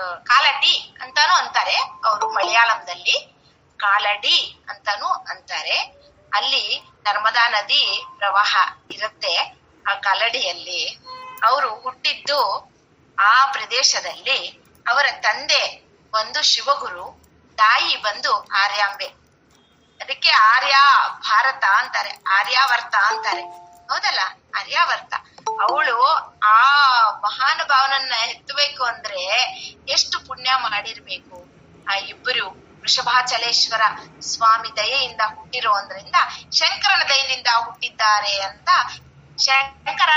ಕಾಲಟಿ ಅಂತಾನು ಅಂತಾರೆ. ಅವರು ಮಲಯಾಳಂದಲ್ಲಿ ಕಾಲಡಿ ಅಂತಾನು ಅಂತಾರೆ. ಅಲ್ಲಿ ನರ್ಮದಾ ನದಿ ಪ್ರವಾಹ ಇರುತ್ತೆ ಆ ಕಾಲಡಿಯಲ್ಲಿ. ಅವರು ಹುಟ್ಟಿದ್ದು ಆ ಪ್ರದೇಶದಲ್ಲಿ ಅವರ ತಂದೆ ಒಂದು ಶಿವಗುರು, ತಾಯಿ ಬಂದು ಆರ್ಯಾಂಬೆ. ಅದಕ್ಕೆ ಆರ್ಯ ಭಾರತ ಅಂತಾರೆ, ಆರ್ಯಾವರ್ತ ಅಂತಾರೆ. ಹೌದಲ್ಲ? ಅರ್ಯಾವರ್ತ. ಅವಳು ಆ ಮಹಾನುಭಾವನನ್ನ ಎತ್ತಬೇಕು ಅಂದ್ರೆ ಎಷ್ಟು ಪುಣ್ಯ ಮಾಡಿರ್ಬೇಕು. ಆ ಇಬ್ಬರು ವೃಷಭಾಚಲೇಶ್ವರ ಸ್ವಾಮಿ ದಯೆಯಿಂದ ಹುಟ್ಟಿರೋದ್ರಿಂದ ಶಂಕರನ ದಯೆಯಿಂದ ಹುಟ್ಟಿದ್ದಾರೆ ಅಂತ ಶಂಕರ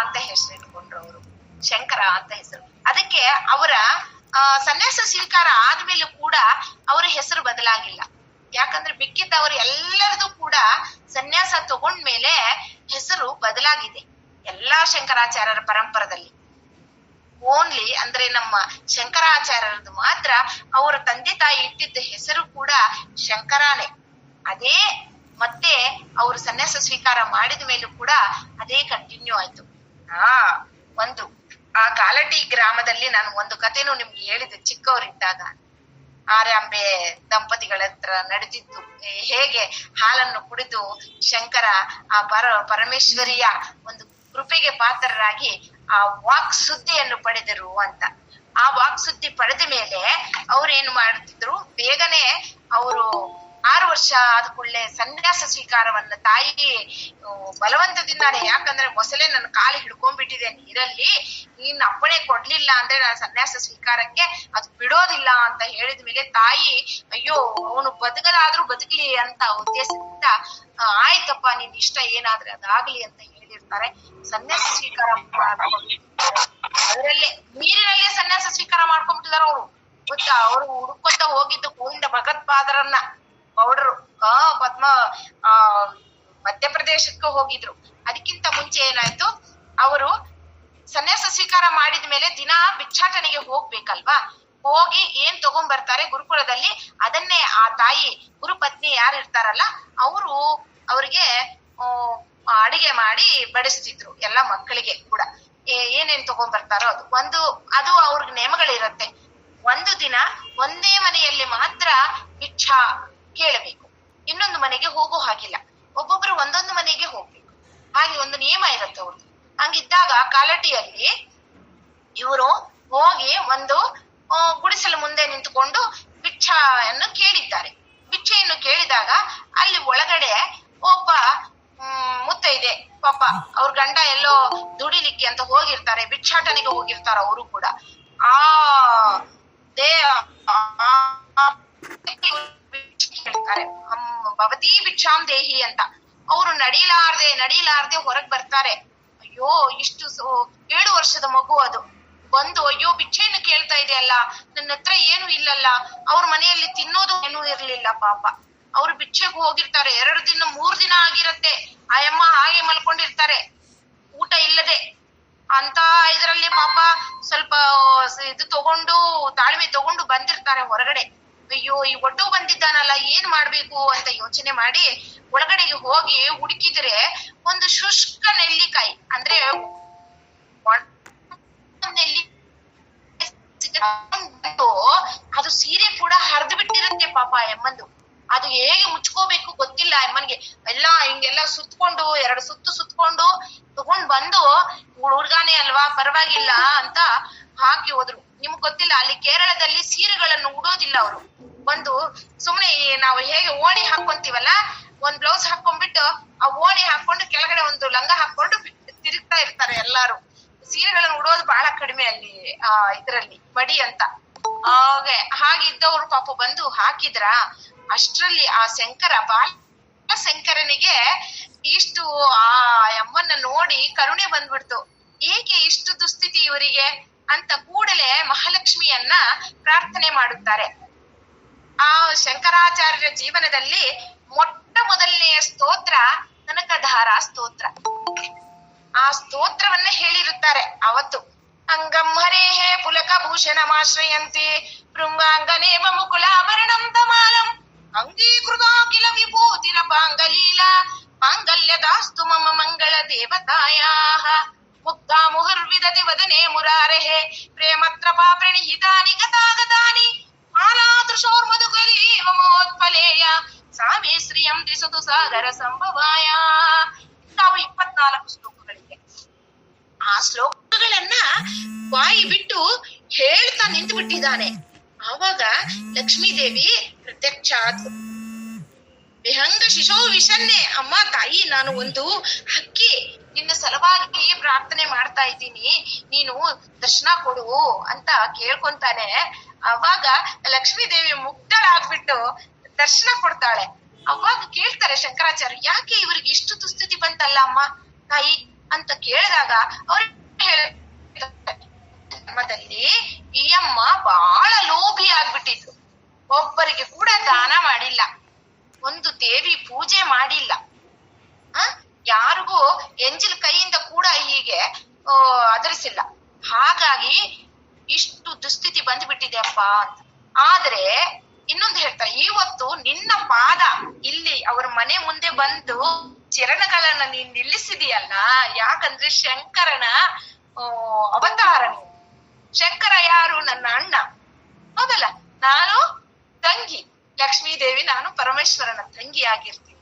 ಅಂತ ಹೆಸರು ಇಟ್ಕೊಂಡ್ರು ಅವರು ಶಂಕರ ಅಂತ ಹೆಸರು. ಅದಕ್ಕೆ ಅವರ ಸನ್ಯಾಸ ಸ್ವೀಕಾರ ಆದ್ಮೇಲೂ ಕೂಡ ಅವರ ಹೆಸರು ಬದಲಾಗಿಲ್ಲ. ಯಾಕಂದ್ರೆ ಬಿಕ್ಕಿದ್ದವರು ಎಲ್ಲರದು ಕೂಡ ಸನ್ಯಾಸ ತಗೊಂಡ್ಮೇಲೆ ಹೆಸರು ಬದಲಾಗಿದೆ ಎಲ್ಲಾ ಶಂಕರಾಚಾರ್ಯರ ಪರಂಪರದಲ್ಲಿ. ಓನ್ಲಿ ಅಂದ್ರೆ ನಮ್ಮ ಶಂಕರಾಚಾರ್ಯರದ್ದು ಮಾತ್ರ ಅವರ ತಂದೆ ತಾಯಿ ಇಟ್ಟಿದ್ದ ಹೆಸರು ಕೂಡ ಶಂಕರಾನೇ ಅದೇ ಮತ್ತೆ ಅವರು ಸನ್ಯಾಸ ಸ್ವೀಕಾರ ಮಾಡಿದ ಮೇಲೂ ಕೂಡ ಅದೇ ಕಂಟಿನ್ಯೂ ಆಯ್ತು. ಆ, ಒಂದು, ಆ ಕಾಲಟಿ ಗ್ರಾಮದಲ್ಲಿ ನಾನು ಒಂದು ಕಥೆನೂ ನಿಮ್ಗೆ ಹೇಳಿದೆ ಚಿಕ್ಕವರಿದ್ದಾಗ. ಆರ್ಯಾಂಬೆ ದಂಪತಿಗಳ ಹತ್ರ ನಡೆದಿದ್ದು. ಹೇಗೆ ಹಾಲನ್ನು ಕುಡಿದು ಶಂಕರ ಆ ಪರ, ಪರಮೇಶ್ವರಿಯ ಒಂದು ಕೃಪೆಗೆ ಪಾತ್ರರಾಗಿ ಆ ವಾಕ್ ಸುದ್ದಿಯನ್ನು ಪಡೆದರು ಅಂತ. ಆ ವಾಕ್ ಸುದ್ದಿ ಪಡೆದ ಮೇಲೆ ಅವ್ರು ಏನ್ ಮಾಡ್ತಿದ್ರು ಬೇಗನೆ ಅವರು ಆರು ವರ್ಷ ಆದ ಕೂಡಲೇ ಸನ್ಯಾಸ ಸ್ವೀಕಾರವನ್ನ ತಾಯಿ ಬಲವಂತದಿಂದಾನೆ ಯಾಕಂದ್ರೆ ಮೊಸಳೆ ನನ್ನ ಕಾಲು ಹಿಡ್ಕೊಂಡ್ಬಿಟ್ಟಿದೆ ನೀರಲ್ಲಿ, ನೀನ್ ಅಪ್ಪಣೆ ಕೊಡ್ಲಿಲ್ಲ ಅಂದ್ರೆ ನಾನು ಸನ್ಯಾಸ ಸ್ವೀಕಾರಕ್ಕೆ ಅದು ಬಿಡೋದಿಲ್ಲ ಅಂತ ಹೇಳಿದ ಮೇಲೆ ತಾಯಿ, ಅಯ್ಯೋ, ಅವನು ಬದುಕಲಾದ್ರೂ ಬದುಕಲಿ ಅಂತ ಉದ್ದೇಶದಿಂದ ಆಯ್ತಪ್ಪ, ನಿನ್ ಇಷ್ಟ ಏನಾದ್ರೆ ಅದಾಗ್ಲಿ ಅಂತ ಹೇಳಿರ್ತಾರೆ. ಸನ್ಯಾಸ ಸ್ವೀಕಾರ ಅದರಲ್ಲೇ ನೀರಿನಲ್ಲೇ ಸನ್ಯಾಸ ಸ್ವೀಕಾರ ಮಾಡ್ಕೊಂಡ್ಬಿಟ್ಟಿದಾರ ಅವರು. ಗೊತ್ತಾ, ಅವರು ಹುಡುಕೊಂತ ಹೋಗಿದ್ದು ಗೋವಿಂದ ಭಗತ್ಪಾದರನ್ನ ಪೌಡರು, ಆ, ಪದ್ಮ, ಆ, ಮಧ್ಯಪ್ರದೇಶಕ್ಕೆ ಹೋಗಿದ್ರು. ಅದಕ್ಕಿಂತ ಮುಂಚೆ ಏನಾಯ್ತು, ಅವರು ಸನ್ಯಾಸ ಸ್ವೀಕಾರ ಮಾಡಿದ ಮೇಲೆ ದಿನ ಭಿಕ್ಷಾಟನೆಗೆ ಹೋಗ್ಬೇಕಲ್ವಾ? ಹೋಗಿ ಏನ್ ತಗೊಂಡ್ಬರ್ತಾರೆ ಗುರುಕುಲದಲ್ಲಿ, ಅದನ್ನೇ ಆ ತಾಯಿ, ಗುರುಪತ್ನಿ ಯಾರು ಇರ್ತಾರಲ್ಲ, ಅವರು ಅವ್ರಿಗೆ ಅಡಿಗೆ ಮಾಡಿ ಬಡಿಸ್ತಿದ್ರು, ಎಲ್ಲ ಮಕ್ಕಳಿಗೆ ಕೂಡ. ಏನೇನ್ ತಗೊಂಡ್ ಬರ್ತಾರೋ ಅದು. ಒಂದು, ಅದು ಅವ್ರಿಗೆ ನೇಮಗಳಿರತ್ತೆ. ಒಂದು ದಿನ ಒಂದೇ ಮನೆಯಲ್ಲಿ ಮಾತ್ರ ಭಿಕ್ಷಾ ಕೇಳಬೇಕು. ಇನ್ನೊಂದು ಮನೆಗೆ ಹೋಗೋ ಹಾಗಿಲ್ಲ. ಒಬ್ಬೊಬ್ರು ಒಂದೊಂದು ಮನೆಗೆ ಹೋಗ್ಬೇಕು. ಹಾಗೆ ಒಂದು ನಿಯಮ ಇರುತ್ತೆ ಅವ್ರದ್ದು ಹಂಗಿದ್ದಾಗ ಕಾಲಟಿಯಲ್ಲಿ ಇವರು ಹೋಗಿ ಒಂದು ಗುಡಿಸಲು ಮುಂದೆ ನಿಂತುಕೊಂಡು ಭಿಕ್ಷೆಯನ್ನು ಕೇಳಿದ್ದಾರೆ. ಭಿಕ್ಷೆಯನ್ನು ಕೇಳಿದಾಗ ಅಲ್ಲಿ ಒಳಗಡೆ ಒಬ್ಬ ಮುತ್ತೈದೆ ಪಾಪ ಅವ್ರ ಗಂಡ ಎಲ್ಲೋ ದುಡಿಲಿಕ್ಕೆ ಅಂತ ಹೋಗಿರ್ತಾರೆ, ಭಿಕ್ಷಾಟನೆಗೆ ಹೋಗಿರ್ತಾರ ಅವರು ಕೂಡ. ಆ ದೇ ಹೇಳ್ತಾರೆ ಭವತಿ ಭಿಕ್ಷಾಂ ದೇಹಿ ಅಂತ. ಅವರು ನಡೀಲಾರ್ದೆ ನಡೀಲಾರ್ದೆ ಹೊರಗ್ ಬರ್ತಾರೆ. ಅಯ್ಯೋ, ಇಷ್ಟು ಏಳು ವರ್ಷದ ಮಗು ಅದು. ಬಂದು, ಅಯ್ಯೋ, ಭಿಕ್ಷೆಯನ್ನು ಕೇಳ್ತಾ ಇದೆಯಲ್ಲ, ನನ್ನ ಹತ್ರ ಏನು ಇಲ್ಲಲ್ಲ, ಅವ್ರ ಮನೆಯಲ್ಲಿ ತಿನ್ನೋದು ಏನೂ ಇರ್ಲಿಲ್ಲ ಪಾಪ. ಅವ್ರು ಭಿಕ್ಷೆಗೆ ಹೋಗಿರ್ತಾರೆ, ಎರಡು ದಿನ, ಮೂರ್ ದಿನ ಆಗಿರತ್ತೆ. ಅಮ್ಮ ಹಾಗೆ ಮಲ್ಕೊಂಡಿರ್ತಾರೆ. ಊಟ ಇಲ್ಲದೆ. ಅಂತ ಇದರಲ್ಲಿ ಪಾಪ ಸ್ವಲ್ಪ ಇದು ತಗೊಂಡು, ತಾಳ್ಮೆ ತಗೊಂಡು ಬಂದಿರ್ತಾರೆ ಹೊರಗಡೆ. ಅಯ್ಯೋ, ಈ ಒಟ್ಟು ಬಂದಿದ್ದಾನಲ್ಲ, ಏನ್ ಮಾಡ್ಬೇಕು ಅಂತ ಯೋಚನೆ ಮಾಡಿ ಒಳಗಡೆಗೆ ಹೋಗಿ ಹುಡುಕಿದ್ರೆ ಒಂದು ಶುಷ್ಕ ನೆಲ್ಲಿಕಾಯಿ, ಅಂದ್ರೆ ಅದು ಸೀರೆ ಕೂಡ ಹರಿದು ಬಿಟ್ಟಿರುತ್ತೆ ಪಾಪ ಎಮ್ಮಂದು. ಅದು ಹೇಗೆ ಮುಚ್ಕೋಬೇಕು ಗೊತ್ತಿಲ್ಲ ಎಮ್ಮನ್ಗೆ. ಎಲ್ಲಾ ಹಿಂಗೆಲ್ಲ ಸುತ್ಕೊಂಡು, ಎರಡು ಸುತ್ತು ಸುತ್ಕೊಂಡು ತಗೊಂಡ್ ಬಂದು ಹುಡುಗಾನೆ ಅಲ್ವಾ? ಪರವಾಗಿಲ್ಲ ಅಂತ ಹಾಕಿ ಹೋದ್ರು. ನಿಮ್ಗ್ ಗೊತ್ತಿಲ್ಲ, ಅಲ್ಲಿ ಕೇರಳದಲ್ಲಿ ಸೀರೆಗಳನ್ನು ಉಡೋದಿಲ್ಲ ಅವರು. ಒಂದು ಸುಮ್ನೆ ಈ ನಾವು ಹೇಗೆ ಓಣಿ ಹಾಕೊಂತೀವಲ್ಲ, ಒಂದ್ ಬ್ಲೌಸ್ ಹಾಕೊಂಡ್ಬಿಟ್ಟು ಆ ಓಣಿ ಹಾಕೊಂಡು ಕೆಳಗಡೆ ಒಂದು ಲಂಗ ಹಾಕೊಂಡು ತಿರುಗ್ತಾ ಇರ್ತಾರೆ ಎಲ್ಲಾರು. ಸೀರೆಗಳನ್ನು ಉಡೋದು ಬಹಳ ಕಡಿಮೆ ಅಲ್ಲಿ, ಆ, ಇದ್ರಲ್ಲಿ ಮಡಿ ಅಂತ. ಹಾಗೆ, ಹಾಗಿದ್ದವ್ರು ಪಾಪ ಬಂದು ಹಾಕಿದ್ರ ಅಷ್ಟ್ರಲ್ಲಿ ಆ ಶಂಕರ ಬಾಲ ಶಂಕರನಿಗೆ ಇಷ್ಟು ಆ ಅಮ್ಮನ್ನ ನೋಡಿ ಕರುಣೆ ಬಂದ್ಬಿಡ್ತು. ಏಕೆ ಇಷ್ಟು ದುಸ್ಥಿತಿ ಇವರಿಗೆ? ಅಂತ ಕೂಡಲೇ ಮಹಾಲಕ್ಷ್ಮಿಯನ್ನ ಪ್ರಾರ್ಥನೆ ಮಾಡುತ್ತಾರೆ. ಆ ಶಂಕರಾಚಾರ್ಯರ ಜೀವನದಲ್ಲಿ ಮೊಟ್ಟ ಮೊದಲನೆಯ ಸ್ತೋತ್ರ ಕನಕಧಾರ ಸ್ತೋತ್ರ. ಆ ಸ್ತೋತ್ರವನ್ನ ಹೇಳಿರುತ್ತಾರೆ ಅವತ್ತು. ಅಂಗಂ ಹರೇಹೇ ಪುಲಕ ಭೂಷಣಮಾಶ್ರಯಂತಿ ಭೃಂಗಾಂಗನೇವ ಮುಕುಲಾಭರಣಂ ತಮಾಲಂ. ಅಂಗೀಕೃತಾಖಿಲ ವಿಭೂತಿರ ಪಾಂಗಲೀಲ. ಮಾಂಗಲ್ಯದಾಸ್ತು ಮಮ ಮಂಗಳ ದೇವತಾಯಾಹ. ಮುಹುರ್ವಿದತಿ ವದನೆ ಮುರಾರೆಃ ಪ್ರೇಮತ್ರಪಾ ಪ್ರಣೀತಾನಿ ಗತಾಗತಾನಿ ಮಾಲಾದೃಶೋರ್ಮಧುಕಲಿ ಮಮೋತ್ಪಲೇಯ. ಸಾಮಿ ಶ್ರೀಯಂ ದಿಸತು ಸಾಗರ ಸಂಭವಾಯ. ನಾವು ಇಪ್ಪತ್ನಾಲ್ಕು ಶ್ಲೋಕಗಳಿವೆ. ಆ ಶ್ಲೋಕಗಳನ್ನ ಬಾಯಿ ಬಿಟ್ಟು ಹೇಳ್ತಾ ನಿಂತು ಬಿಟ್ಟಿದ್ದಾನೆ ಆವಾಗ ಲಕ್ಷ್ಮೀದೇವಿ ಪ್ರತ್ಯಕ್ಷ ವಿಹಂಗ ಶಿಶೋ ವಿಷನ್ನೆ, ಅಮ್ಮ ತಾಯಿ ನಾನು ಒಂದು ಹಕ್ಕಿ ನಿನ್ನ ಸಲುವಾಗಿ ಪ್ರಾರ್ಥನೆ ಮಾಡ್ತಾ ಇದ್ದೀನಿ. ನೀನು ದರ್ಶನ ಕೊಡು ಅಂತ ಕೇಳ್ಕೊಂತಾನೆ. ಅವಾಗ ಲಕ್ಷ್ಮೀದೇವಿ ಮುಗ್ಧಳಾಗ್ಬಿಟ್ಟು ದರ್ಶನ ಕೊಡ್ತಾಳೆ. ಅವಾಗ ಕೇಳ್ತಾರೆ ಶಂಕರಾಚಾರ್ಯ, ಯಾಕೆ ಇವ್ರಿಗೆ ಇಷ್ಟು ದುಸ್ಥಿತಿ ಬಂತಲ್ಲ ಅಮ್ಮ, ತಾಯಿ? ಅಂತ ಕೇಳಿದಾಗ ಅವ್ರು ಧರ್ಮದಲ್ಲಿ ಈ ಅಮ್ಮ ಬಹಳ ಲೋಭಿ ಆಗ್ಬಿಟ್ಟಿದ್ರು. ಒಬ್ಬರಿಗೆ ಕೂಡ ದಾನ ಮಾಡಿಲ್ಲ. ಒಂದು ದೇವಿ ಪೂಜೆ ಮಾಡಿಲ್ಲ. ಆ ಯಾರಿಗೂ ಎಂಜಿಲ್ ಕೈಯಿಂದ ಕೂಡ ಹೀಗೆ ಅದರಿಸಿಲ್ಲ. ಹಾಗಾಗಿ ಇಷ್ಟು ದುಸ್ಥಿತಿ ಬಂದ್ಬಿಟ್ಟಿದೆ ಅಪ್ಪ ಅಂತ. ಆದ್ರೆ, ಇನ್ನೊಂದು ಹೇಳ್ತಾ, ಇವತ್ತು ನಿನ್ನ ಪಾದ ಇಲ್ಲಿ ಅವ್ರ ಮನೆ ಮುಂದೆ ಬಂದು ಚರಣಗಳನ್ನ ನೀನ್ ನಿಲ್ಲಿಸಿದೀಯಲ್ಲ, ಯಾಕಂದ್ರೆ ಶಂಕರನ ಅವತಾರ ಶಂಕರ ಯಾರು? ನನ್ನ ಅಣ್ಣ. ಹೌದಲ್ಲ? ನಾನು ತಂಗಿ. ಲಕ್ಷ್ಮೀ ದೇವಿ ನಾನು ಪರಮೇಶ್ವರನ ತಂಗಿ ಆಗಿರ್ತೀನಿ.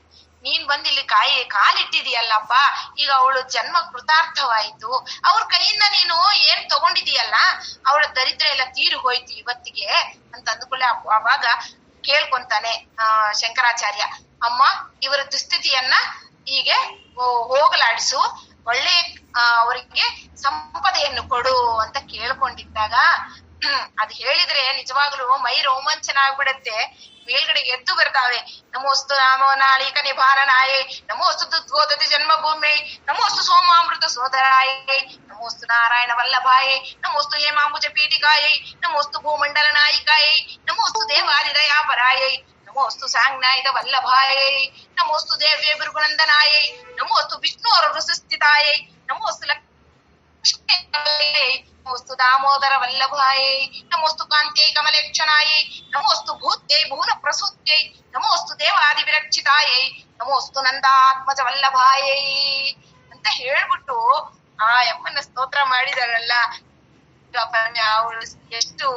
ನೀನ್ ಬಂದ್ ಇಲ್ಲಿ ಕಾಯಿ ಕಾಲಿಟ್ಟಿದೀಯಲ್ಲಪ್ಪ. ಈಗ ಅವಳು ಜನ್ಮ ಕೃತಾರ್ಥವಾಯ್ತು. ಅವ್ರ ಕೈಯಿಂದ ನೀನು ಏನ್ ತಗೊಂಡಿದೀಯಲ್ಲ, ಅವಳ ದರಿದ್ರ ಎಲ್ಲ ತೀರು ಹೋಯ್ತು ಇವತ್ತಿಗೆ ಅಂತ ಅಂದ್ಕೊಳ್ಳೆ ಅವಾಗ ಕೇಳ್ಕೊಂತಾನೆ, ಆ, ಶಂಕರಾಚಾರ್ಯ. ಅಮ್ಮ, ಇವರ ದುಸ್ಥಿತಿಯನ್ನ ಹೀಗೆ ಹೋಗಲಾಡಿಸು. ಒಳ್ಳೆ ಅವರಿಗೆ ಸಂಪದೆಯನ್ನು ಕೊಡು ಅಂತ ಕೇಳ್ಕೊಂಡಿದ್ದಾಗ ಅದ್ ಹೇಳಿದ್ರೆ ನಿಜವಾಗ್ಲೂ ಮೈ ರೋಮಾಂಚನ ಆಗ್ಬಿಡತ್ತೆ. ಮೇಲ್ಗಡೆ ಎದ್ದು ಬರ್ತಾವೆ. ನಮೋಸ್ತು ರಾಮೋ ನಾಳಿಕ ನಿಭಾನನಾಯೇ. ನಮೋಸ್ತು ದುದ್ಗೋದತಿ ಜನ್ಮಭೂಮಿ. ನಮೋಸ್ತು ಸೋಮಾಮೃತ ಸೋದರಾಯೇ. ನಮೋಸ್ತು ನಾರಾಯಣ ವಲ್ಲಭಾಯೇ. ನಮೋಸ್ತು ಹೇಮಾಂಬುಜ ಪೀಠಿಕಾಯೈ. ನಮೋಸ್ತು ಭೂಮಂಡಲ ನಾಯಿಕಾಯೈ. ನಮೋಸ್ತು ದೇವಾದಿದಯಾಪರಾಯೈ ನಮೋಸ್ತು ಸಾಂಜ್ಞಾಯುಧ ವಲ್ಲಭಾಯೈ. ನಮೋಸ್ತು ದೇವ್ಯ ಭೃಗುನಂದನಾಯೈ ನಮೋಸ್ತು ವಿಷ್ಣು ಸ್ಥಿತಾಯೈ ನಮೋಸ್ತು ಲಕ್ಷ್ಮೀ ನಮೋಸ್ತು ದಾಮೋದರ ವಲ್ಲಭಾಯೈ, ನಮೋಸ್ತು ಕಾಂತ್ಯೈ ಕಮಲೇಕ್ಷಣಾಯೈ, ನಮೋಸ್ತು ಭೂತ್ಯೈ ಭುವನ ಪ್ರಸೂತ್ಯೈ, ನಮೋಸ್ತು ದೇವಾದಿ ವಿರಕ್ಷಿತಾಯೈ ನಮೋಸ್ತು ನಂದಾತ್ಮಜ ವಲ್ಲಭಾಯೈ ಅಂತ ಹೇಳ್ಬಿಟ್ಟು ಆ ಯಮ್ಮನ ಸ್ತೋತ್ರ ಮಾಡಿದಾರಲ್ಲ ಅವಳು ಎಷ್ಟು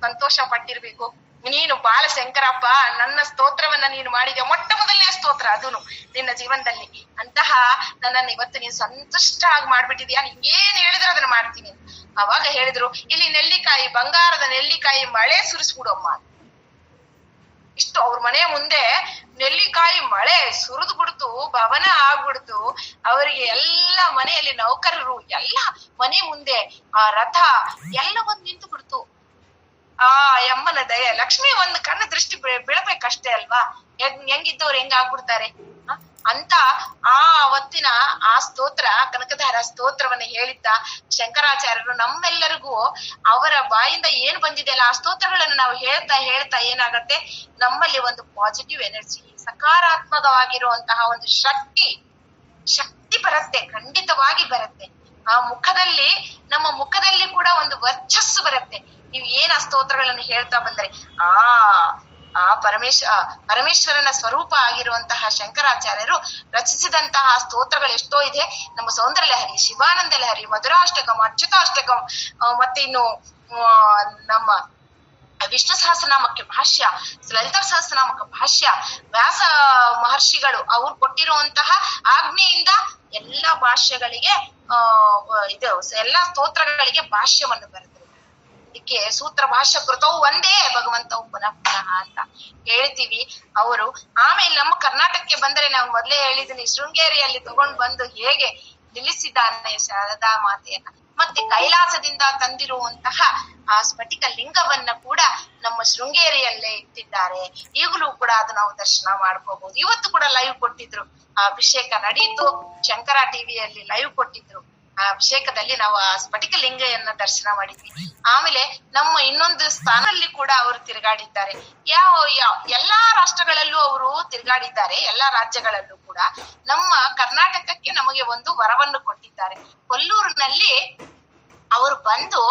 ಸಂತೋಷ ಪಟ್ಟಿರ್ಬೇಕು ನೀನು ಬಾಲ ಶಂಕರಪ್ಪ ನನ್ನ ಸ್ತೋತ್ರವನ್ನ ನೀನು ಮಾಡಿದ. ಮೊಟ್ಟ ಮೊದಲನೇ ಸ್ತೋತ್ರ ಅದೂನು ನಿನ್ನ ಜೀವನದಲ್ಲಿ. ಅಂತಹ ನನ್ನನ್ನು ಇವತ್ತು ನೀನು ಸಂತುಷ್ಟ ಆಗಿ ಮಾಡ್ಬಿಟ್ಟಿದ್ಯಾ? ಏನ್ ಹೇಳಿದ್ರು ಅದನ್ನ ಮಾಡ್ತೀನಿ. ಅವಾಗ ಹೇಳಿದ್ರು, ಇಲ್ಲಿ ನೆಲ್ಲಿಕಾಯಿ, ಬಂಗಾರದ ನೆಲ್ಲಿಕಾಯಿ ಮಳೆ ಸುರಿಸ್ಬಿಡಮ್ಮ ಇಷ್ಟು ಅವ್ರ ಮನೆ ಮುಂದೆ ನೆಲ್ಲಿಕಾಯಿ ಮಳೆ ಸುರಿದು ಬಿಡ್ತು ಭವನ ಆಗ್ಬಿಡ್ತು. ಅವರಿಗೆ ಎಲ್ಲ ಮನೆಯಲ್ಲಿ ನೌಕರರು, ಎಲ್ಲ ಮನೆ ಮುಂದೆ ಆ ರಥ ಎಲ್ಲ ಒಂದ್ ನಿಂತು ಬಿಡ್ತು ಆ ಯಮ್ಮನ ದಯ. ಲಕ್ಷ್ಮಿ ಒಂದು ಕಣ್ಣ ದೃಷ್ಟಿ ಬೀಳಬೇಕಷ್ಟೇ ಅಲ್ವಾ? ಹೆಂಗ್ ಹೆಂಗಿದ್ದವ್ರು ಹೆಂಗ್ ಆಗ್ಬಿಡ್ತಾರೆ ಅಂತ ಆ ಅವತ್ತಿನ ಆ ಸ್ತೋತ್ರ ಕನಕಧಾರ ಸ್ತೋತ್ರವನ್ನ ಹೇಳಿದ್ದ ಶಂಕರಾಚಾರ್ಯರು ನಮ್ಮೆಲ್ಲರಿಗೂ ಅವರ ಬಾಯಿಂದ ಏನ್ ಬಂದಿದೆಯಲ್ಲ ಆ ಸ್ತೋತ್ರಗಳನ್ನು ನಾವು ಹೇಳ್ತಾ ಹೇಳ್ತಾ ಏನಾಗತ್ತೆ? ನಮ್ಮಲ್ಲಿ ಒಂದು ಪಾಸಿಟಿವ್ ಎನರ್ಜಿ ಸಕಾರಾತ್ಮಕವಾಗಿರುವಂತಹ ಒಂದು ಶಕ್ತಿ ಶಕ್ತಿ ಬರುತ್ತೆ, ಖಂಡಿತವಾಗಿ ಬರುತ್ತೆ. ಆ ಮುಖದಲ್ಲಿ, ನಮ್ಮ ಮುಖದಲ್ಲಿ ಕೂಡ ಒಂದು ವರ್ಚಸ್ಸು ಬರುತ್ತೆ. ನೀವು ಏನ್ ಆ ಸ್ತೋತ್ರಗಳನ್ನು ಹೇಳ್ತಾ ಬಂದ್ರೆ? ಆ ಆ ಪರಮೇಶ್, ಆ ಪರಮೇಶ್ವರನ ಸ್ವರೂಪ ಆಗಿರುವಂತಹ ಶಂಕರಾಚಾರ್ಯರು ರಚಿಸಿದಂತಹ ಸ್ತೋತ್ರಗಳು ಎಷ್ಟೋ ಇದೆ. ನಮ್ಮ ಸೌಂದರ್ಯ ಲಹರಿ ಶಿವಾನಂದ ಲಹರಿ ಮಧುರಾಷ್ಟಕಂ, ಅಚ್ಯುತಾಷ್ಟಕಂ ಮತ್ತೆ ಇನ್ನು ನಮ್ಮ ವಿಷ್ಣು ಸಹಸ್ರನಾಮಕ್ಕೆ ಭಾಷ್ಯ, ಲಲಿತ ಸಹಸ್ರನಾಮಕ ಭಾಷ್ಯ, ವ್ಯಾಸ ಮಹರ್ಷಿಗಳು ಅವ್ರು ಕೊಟ್ಟಿರುವಂತಹ ಆಜ್ಞೆಯಿಂದ ಎಲ್ಲಾ ಭಾಷ್ಯಗಳಿಗೆ ಇದು, ಎಲ್ಲಾ ಸ್ತೋತ್ರಗಳಿಗೆ ಭಾಷ್ಯವನ್ನು ಬರೆದರು ಅದಕ್ಕೆ ಸೂತ್ರ ಭಾಷ್ಯ ಕೃತವು ಒಂದೇ ಭಗವಂತ ಪುನಃ ಪುನಃ ಅಂತ ಹೇಳ್ತೀವಿ ಅವರು. ಆಮೇಲೆ ನಮ್ಮ ಕರ್ನಾಟಕಕ್ಕೆ ಬಂದ್ರೆ ನಾವು ಮೊದಲೇ ಹೇಳಿದ್ದೀನಿ ಶೃಂಗೇರಿಯಲ್ಲಿ ತಗೊಂಡ್ ಬಂದು ಹೇಗೆ ನಿಲ್ಲಿಸಿದ್ದಾನೆ ಶಾರದಾ ಮಾತೆಯನ್ನ. ಮತ್ತೆ ಕೈಲಾಸದಿಂದ ತಂದಿರುವಂತಹ ಆ ಸ್ಫಟಿಕ ಲಿಂಗವನ್ನ ಕೂಡ ನಮ್ಮ ಶೃಂಗೇರಿಯಲ್ಲೇ ಇಟ್ಟಿದ್ದಾರೆ. ಈಗಲೂ ಕೂಡ ಅದು ನಾವು ದರ್ಶನ ಮಾಡ್ಕೋಬಹುದು ಇವತ್ತು ಕೂಡ ಲೈವ್ ಕೊಟ್ಟಿದ್ರು. ಆ ಅಭಿಷೇಕ ನಡೀತು. ಶಂಕರ ಟಿವಿಯಲ್ಲಿ ಲೈವ್ ಕೊಟ್ಟಿದ್ರು. ಅಭಿಷೇಕದಲ್ಲಿ ನಾವು ಆ ಸ್ಫಟಿಕ ಲಿಂಗಯನ್ನ ದರ್ಶನ ಮಾಡಿದ್ವಿ. ಆಮೇಲೆ ನಮ್ಮ ಇನ್ನೊಂದು ಸ್ಥಾನದಲ್ಲಿ ಕೂಡ ಅವರು ತಿರುಗಾಡಿದ್ದಾರೆ. ಯಾವ ಎಲ್ಲಾ ರಾಷ್ಟ್ರಗಳಲ್ಲೂ ಅವರು ತಿರುಗಾಡಿದ್ದಾರೆ ಎಲ್ಲಾ ರಾಜ್ಯಗಳಲ್ಲೂ ಕೂಡ. ನಮ್ಮ ಕರ್ನಾಟಕಕ್ಕೆ ನಮಗೆ ಒಂದು ವರವನ್ನು ಕೊಟ್ಟಿದ್ದಾರೆ. ಕೊಲ್ಲೂರಿನಲ್ಲಿ ಅವರು ಬಂದು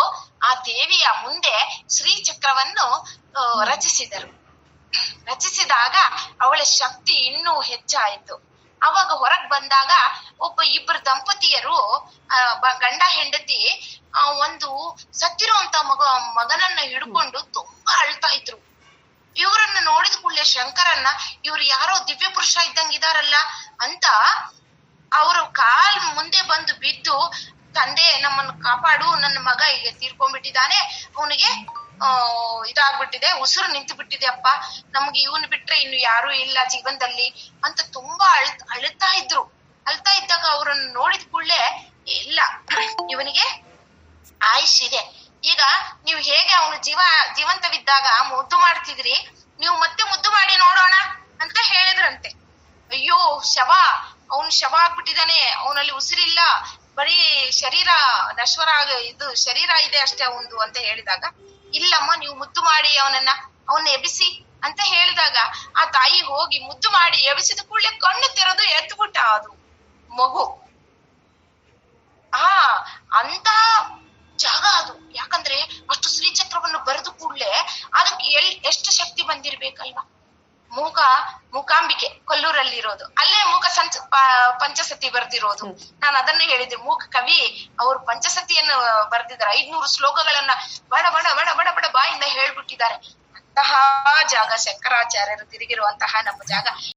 ಆ ದೇವಿಯ ಮುಂದೆ ಶ್ರೀ ಚಕ್ರವನ್ನು ಆ, ರಚಿಸಿದರು. ರಚಿಸಿದಾಗ ಅವಳ ಶಕ್ತಿ ಇನ್ನೂ ಹೆಚ್ಚಾಯಿತು. ಅವಾಗ ಹೊರಗ್ ಬಂದಾಗ ಒಬ್ಬ ಇಬ್ಬರು ದಂಪತಿಯರು ಗಂಡ ಹೆಂಡತಿ ಒಂದು ಸತ್ತಿರುವಂತ ಮಗ, ಮಗನನ್ನ ಹಿಡ್ಕೊಂಡು ತುಂಬಾ ಅಳ್ತಾ ಇದ್ರು. ಇವರನ್ನ ನೋಡಿದ ಕೂಡಲೇ ಶಂಕರನ್ನ, ಇವ್ರು ಯಾರೋ ದಿವ್ಯ ಪುರುಷ ಇದ್ದಂಗಿದಾರಲ್ಲ ಅಂತ ಅವರು ಕಾಲ್ ಮುಂದೆ ಬಂದು ಬಿದ್ದು, ತಂದೆ, ನಮ್ಮನ್ನ ಕಾಪಾಡು, ನನ್ನ ಮಗ ಈಗ ತೀರ್ಕೊಂಡ್ಬಿಟ್ಟಿದ್ದಾನೆ. ಅವನಿಗೆ ಇದಾಗ್ಬಿಟ್ಟಿದೆ, ಉಸಿರು ನಿಂತು ಬಿಟ್ಟಿದೆ ಅಪ್ಪ. ನಮ್ಗೆ ಇವನ್ ಬಿಟ್ರೆ ಇನ್ನು ಯಾರು ಇಲ್ಲ ಜೀವನದಲ್ಲಿ ಅಂತ ತುಂಬಾ ಅಳ್, ಅಳ್ತಾ ಇದ್ರು. ಅಳ್ತಾ ಇದ್ದಾಗ ಅವ್ರನ್ನ ನೋಡಿದ ಕೂಡಲೇ ಇಲ್ಲ. ಇವನಿಗೆ ಆಯುಷ್ ಇದೆ. ಈಗ ನೀವು ಹೇಗೆ ಅವನು ಜೀವ, ಜೀವಂತವಿದ್ದಾಗ ಮುದ್ದು ಮಾಡ್ತಿದ್ರಿ, ನೀವು ಮತ್ತೆ ಮುದ್ದು ಮಾಡಿ ನೋಡೋಣ ಅಂತ ಹೇಳಿದ್ರಂತೆ. ಅಯ್ಯೋ, ಶವ. ಅವನು ಶವ ಆಗ್ಬಿಟ್ಟಿದಾನೆ ಅವನಲ್ಲಿ ಉಸಿರಿಲ್ಲ. ಬರೀ ಶರೀರ, ನಶ್ವರ ಇದು ಶರೀರ ಇದೆ ಅಷ್ಟೇ ಅವನದು ಅಂತ ಹೇಳಿದಾಗ, ಇಲ್ಲಮ್ಮ, ನೀವು ಮುದ್ದು ಮಾಡಿ ಅವನನ್ನ, ಅವನ್ನ ಎಬಿಸಿ ಅಂತ ಹೇಳಿದಾಗ, ಆ ತಾಯಿ ಹೋಗಿ ಮುದ್ದು ಮಾಡಿ ಎಬಿಸಿದ ಕೂಡಲೇ ಕಣ್ಣು ತೆರೆದು ಎದ್ಬಿಟ್ಟ ಅದು ಮಗು. ಆ ಅಂತ ಜಾಗ ಅದು. ಯಾಕಂದ್ರೆ ಅಷ್ಟು ಶ್ರೀಚಕ್ರವನ್ನು ಬರೆದು ಕೂಡ್ಲೆ ಅದಕ್ಕೆ ಎಲ್ ಎಷ್ಟು ಶಕ್ತಿ ಬಂದಿರ್ಬೇಕಲ್ವಾ? ಮೂಕ ಮೂಕಾಂಬಿಕೆ ಕೊಲ್ಲೂರಲ್ಲಿರೋದು. ಅಲ್ಲೇ ಮೂಕ ಸಂಚ ಪಂಚಸತಿ ಬರ್ದಿರೋದು. ನಾನು ಅದನ್ನ ಹೇಳಿದ್ದೆ ಮೂಕ ಕವಿ ಅವರು ಪಂಚಸತಿಯನ್ನು ಬರೆದಿದ್ದಾರೆ. ಐದ್ನೂರು ಶ್ಲೋಕಗಳನ್ನ ಬಡ ಬಡ ಬಡ ಬಡ ಬಡ ಬಾಯಿಂದ ಹೇಳ್ಬಿಟ್ಟಿದ್ದಾರೆ. ಅಂತಹ ಜಾಗ ಶಂಕರಾಚಾರ್ಯರು ತಿರುಗಿರುವಂತಹ ನಮ್ಮ ಜಾಗ.